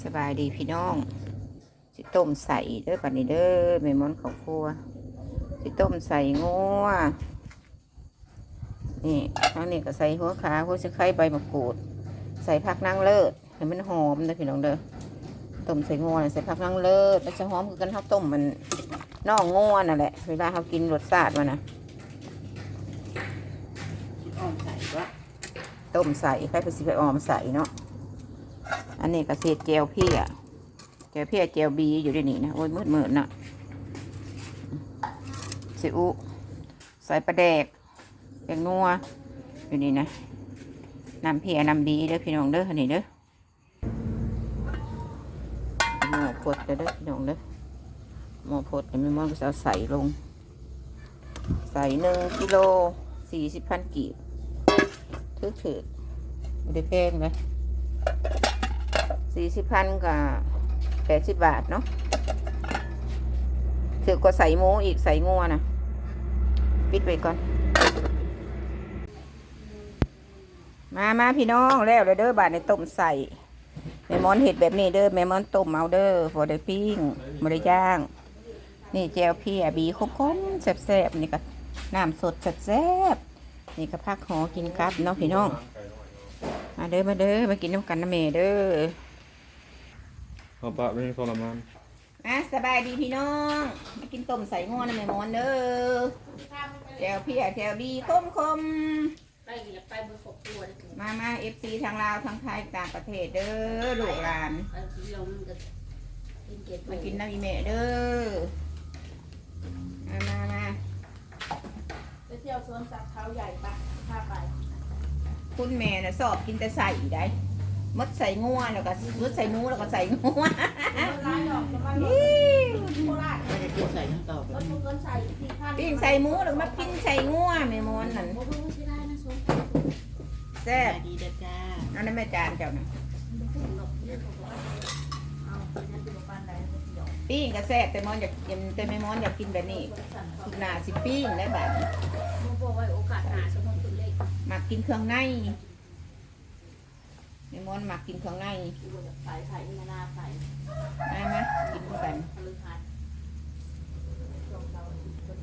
สบายดีพี่น้องสิต้มใส่เด้อปันนี้เด้อแม่มอนของครัวสิต้มใส่งัวนี่ทางนี้ก็ใส่หัวขาหัวสะไคร้ใบมะกรูด ใส่ผักนางเลิศให้มันหอมเด้อพี่น้องเด้อต้มใส่งัวน่ะใส่ผักนางเลิศแล้วจะหอมคือกันข้าวต้มมันน่องงัวนั่นแหละเวลาเขากินรสชาติมันนะอ่อมใส่ว่าต้มใส่ไข่ไปสิไปออมใส่เนาะ อันนี้ก็เศษเจลเพี้ยเจลเพี้ยเจลบีอยู่ในนี่นะโอ้ยมืดมืดนะซีอุใส่ปลาแดกแตงนัวอยู่นี่นะน้ำเพียน้ำบีเด้อพี่น้องเด้อันนี้เด้อหม้อพดเด้อพี่น้องเด้อหม้อพดเดี๋ยวแม่มอนก็จะใส่ลง ใส่หนึ่งกิโลสี่สิบพันกีบถือถือไม่ได้แพงเลย สี่สิบพันกับแปดสิบบาทเนาะถือกว่าใส่หมูอีกใส่งัวนะปิดไว้ก่อน มามาพี่น้องแล้วเลยเด้อบาทในต้มใส่แมมอนเห็ดแบบนี้เด้อแมมอนต้มเอาเด้อพอได้ปิ้งม่ได้ย่าง นี่แจวพี่บีคมๆแซ่บๆนี่ก็น้ำสดแซ่บๆนี่ก็พักหอกินครับเนาะพี่น้องมาเด้อมาเด้อมากินน้ำกันนะเมเด้อ เอาปะไม่ทรมานอะสบายดีพี่น้องมากินต้มใส่งวนะแม่มอนเด้อแจวพี่แจวบีคมคมไปอย่าไปบนกบตัวเลยๆมามาเอฟซีทางลาวทางไทยต่างประเทศเด้อลูกหลานไปที่ลงมันก็กินเก็บมากินน้ำอีเมเด้อมามามาไปเที่ยวสวนสัตว์เขาใหญ่ปะพาไป คุณแม่น่ะสอบกินแต่ใส่ได้ มดใส่งัวแล้วก็มดใส่หนูแล้วก็ใส่งัวร้านดอกจะมาลอิ๊วดโคราชไม่ได้กินใส่น้ำตกรถมันเกินใส่สี่พันปิ้งใส่หมูแล้วก็มากินใส่งัวแม่มอนนั่นโอ้โหไม่ได้นะสวนแซ่บดีเด้อจ้าอันนั้นแม่จานเจ้านะเอาไปนั่นดูปานใดเดี๋ยวปิ้งก็แซ่บแต่มอนอยากกินแต่แม่มอนอยากกินแบบนี้สุดหนาสิปิ้งได้แบบนี้มึงบอกว่าโอกาสหาสมมติตัวเลขมักกินเครื่องใน แม่มอนมักกินเครื่องในดูจากสายไผ่มาหน้าไผ่มามากินกันพลึงหัดลงเราคน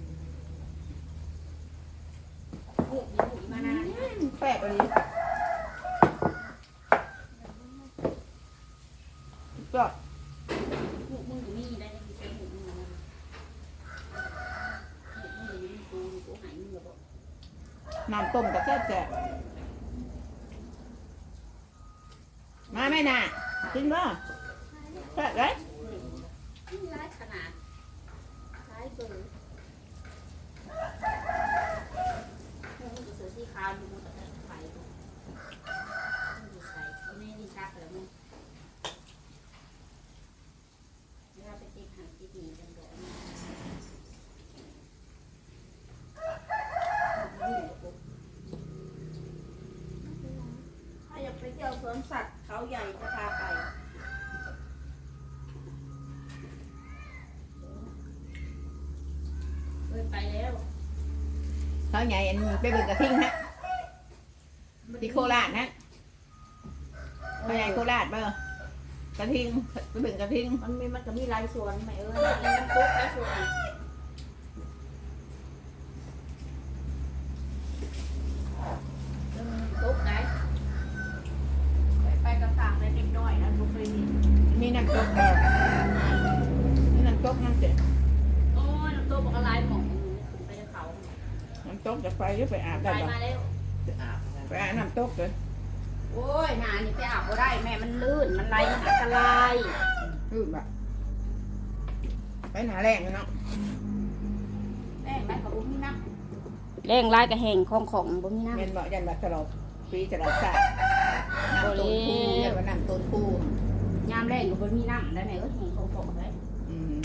หูยหูยมาหน้าเนี่ยแปลกเลยจอดหูมึงอยู่นี่ได้ยังใช้หูมึงนะหูมึงอยู่นี่กูกูหายมึงแล้วบอกน้ำต้มกับแซ่บแซ่บมาแม่ น่ะกินบ่ะเฮ้ย นี่ร้ายขนาดร้ายเกินมึงจะเสือสีขาวมึงจะไฟมึงจะใส่ไม่นี่ชักแล้วมึงเราไปติดหันติดหนีกันก่อน ถ้าอยากไปเที่ยวสวนสัตว์เขาใหญ่จะพาไป เคยไปแล้ว เขาใหญ่อันไปเบิ่งกระทิงฮะที่โคราชนะเขาใหญ่โคราชเบ้อกระทิงไปเบิ่งกระทิงมันมีมันก็มีหลายสวนไหมเออมันมันปุ๊บแล้วสวนเรื่องมันปุ๊บได้ไปไปกับต่างเลยเด็กน้อยนะทุกเคยเห็นนี่น้ำตกเออนี่น้ำตกน้ำเจ็ด โอ้ยน้ำตัวบอกอะไรหมองขึ้นไปเขา น้ำตกจะไปหรือไปอาบไปได้บ่มาแล้ว จะอาบไปอาบน้ำตกเลยโอ้ยหนานี่ไปอาบก็ได้แม่มันลื่น มันไหลมันอันตรายอืมบ่ไปหนาแรงเนาะแม่แม่กับบุ้มีน้ำแรงลายกับแห่งของของบุ้มีน้ำเงินบ่ยันบัตลอดปีตลอดชาติน้ำต้นคูเรียกว่าน้ำต้นคูยามแรงกับบุ้มีน้ำได้ไหมก็แห่งของของได้อืม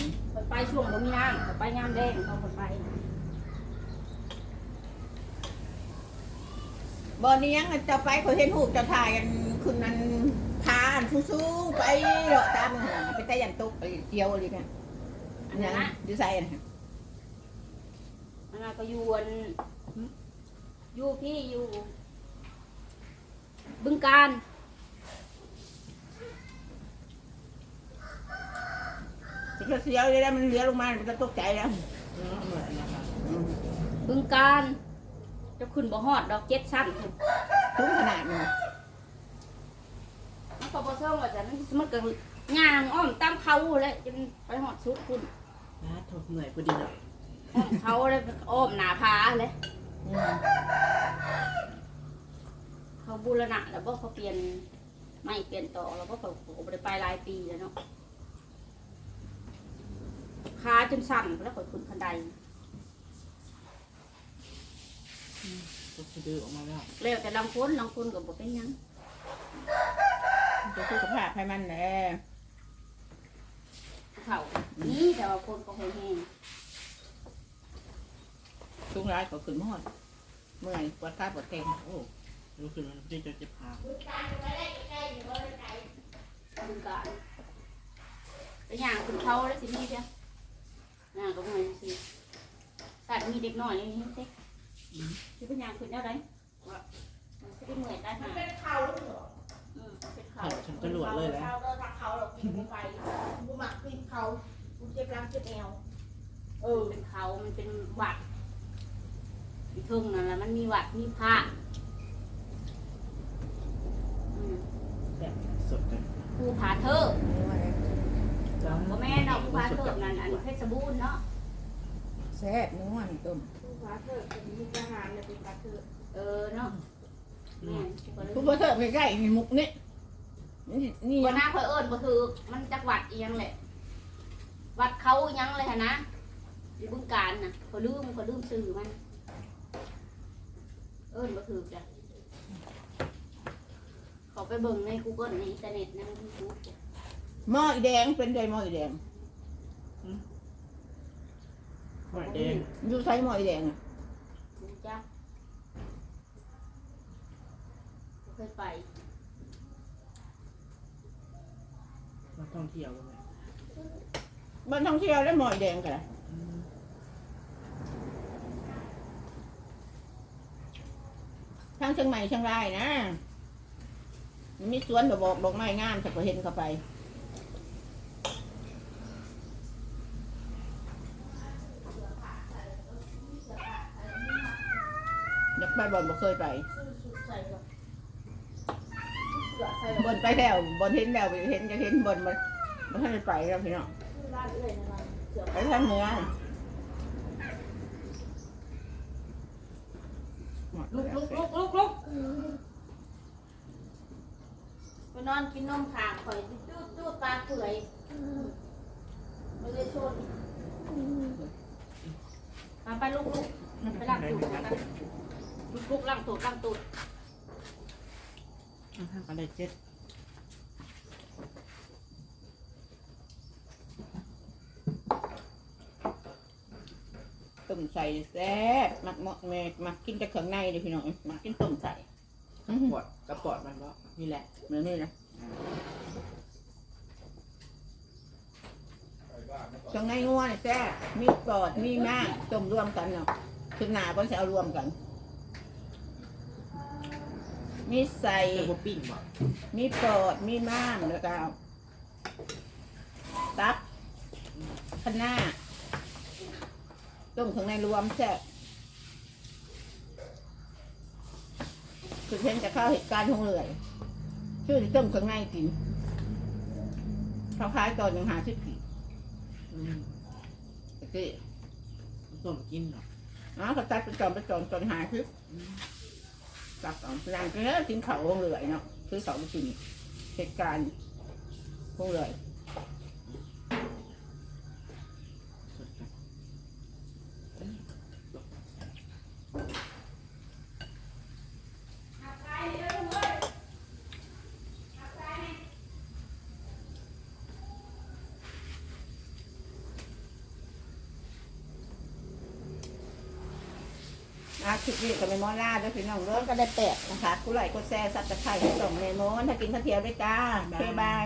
ไปช่วงบุ้มีน้ำไปยามแรงเขาไป บ่อนี้ยังจะไปเขาเห็นหูกจะถ่ายกันคืนนั้นพาอันสู้ๆไปเลาะตามหาไปแต่ยันตกไปเกี่ยวอะไรกันอันนั้นนะดูใส่นะอันนั้นก็อยู่อันอยู่พี่อยู่ บึงการมันจะเสียวเลยแล้มันเลี้ยวลงมามันจะตกใจแล้ว บึงการ จะขึ้นบ่ฮอดดอกเจ็ดชั้นพุ่นทุกขนาดนี้มันก็บ่ซ่องว่าจะมันมันก็ย่างอ้อมตามเขาเลยจนไปฮอดสุดพุ่นนะถกเหนื่อยพอดีเนาะอ้อมเขาเลยอ้อมหน้าผาเลยอืมเขาบูรณะแล้วบ่เขาเปลี่ยนไม่เปลี่ยนต่อแล้วบ่เขาเขาบ่ได้ไปหลายปีแล้วเนาะขาจนสั่นแล้วก็ขึ้นบันได ก็คือดื้อออกมาแล้วแล้วแต่ลางคนลางคนก็บ่เป็นหยังจะสุขภาพให้มันแหละเขานี่แต่ว่าคนก็แห้งทุกร้ายก็ขึ้นหอดเมื่อยปวดขาปวดแขนโอ้รู้สึกมันที่จะเจ็บขาๆบึงการไปย่างขึ้นเขาแล้วสิมีเพียงย่างก็เมื่อยสิสัตว์มีเด็กน้อยอย่างนี้เด็ก สิเป็นย่างขึ้นได้ไรว่ามันสิเป็นเมื่อยได้หาเป็นเขาเหรออืมเป็นเขาเขาฉันก็หลวดเลยแหล้วเขาเดินทักเขาหรอกกูไปกูหมักปีนเขากูเจ็บหลังเจ็บแอวเออเป็นเขามันเป็นหวัดมีทึ่งนั่นแหละมันมีหวัดมีผ้าอืมแบบสดกันภูผาเธอแล้วบ่แม่นเอาภูผาเธอนั่นอันเพชรบูรณ์เนาะ แซ่บนัวนี่ต้มกูพาเธอเป็นมุกทหารเนี่ยเป็นพาเธอเออเนาะแม่นก็เลยทุกประเทศใกล้ๆมีมุกนี่นี่นี่บ่น่าเผอิญบ่ถือมันจักหวัดอีหยังแหละ วัดเขาอีหยังเลยหั่นนะอยู่บึงการน่ะเขาลืมเขาลืมชื่อมันเอิ้นบ่ถือจ้ะเขาไปเบิ่งใน Google ในอินเทอร์เน็ตใน YouTube จ้ะหม้ออีแดงเป็นไดหม้ออีแดง หอยแดงอยู่ใช้หม้ออีแดงอะรู้จักบ่เคยไปมาท่องเที่ยวกันไหมบ้านท่องเที่ยวแล้วหม้ออีแดงกันล่ะทางเชียงใหม่เชียงรายนะ มีสวนดอกบอกดอกไม้งามถ้าก็เห็นเข้าไป อยากไปบ่อนบ่เคยไปสุดใส่แบบเสือใส่บ่อนไปแล้วบ่อนเห็นแล้วไปเห็นจะเห็นบ่อนมันมันให้ไปแล้วพี่น้องร้านเลยนะเสือไปทางเหนือลุกลุกลุกลุกลุกไปนอนกินนมข้างข่อยจูดจูดปลาเปื่อยไม่ได้ชนมาไปลุกลุกไปล้างตูดกัน ไปลุกลุกล้างตูดล้างตูดอะอะไรเจ็ดต้มใส่แซ่บมักเหมาะแม่มักกินแต่เครื่องในเลยพี่น้องมักกินต้มใส่กระปอดกระปอดมันก็นี่แหละเหมือนนี่นะเครื่องในงัวนี่แซ่บมีปอดมีมากต้มรวมกันเนาะถึงหนาก็จะเอารวมกัน มีใส่แต่ว่าปิ้งบ่มีปอดมีม้ามแล้วก็ตับคะน้าต้มข้างในรวมแซ่บคือเพิ่นจะเข้าเหตุการณ์ทงเรือยชื่อที่ต้มข้างในกินเขาขายตอนยังหาสิบปีอืมตะกี้ต้มกินเนาะอ๋อเขาตัดไปจอมไปจอมตอนหาสิบ ตักสองนางก็แล้วกินเขาวงเรือยเนาะซื้อเขาไปกินเหตุการณ์ทงเรือย คลิปนี้ก็ไม่มอล่าด้วยพี่น้องเริ่มก็ได้แปดนะคะกูไหลกูแซ่ซับตะไคร้ส่งเมมอนถ้ากินข้าวเทียวด้วยจ้าบ๊ายบาย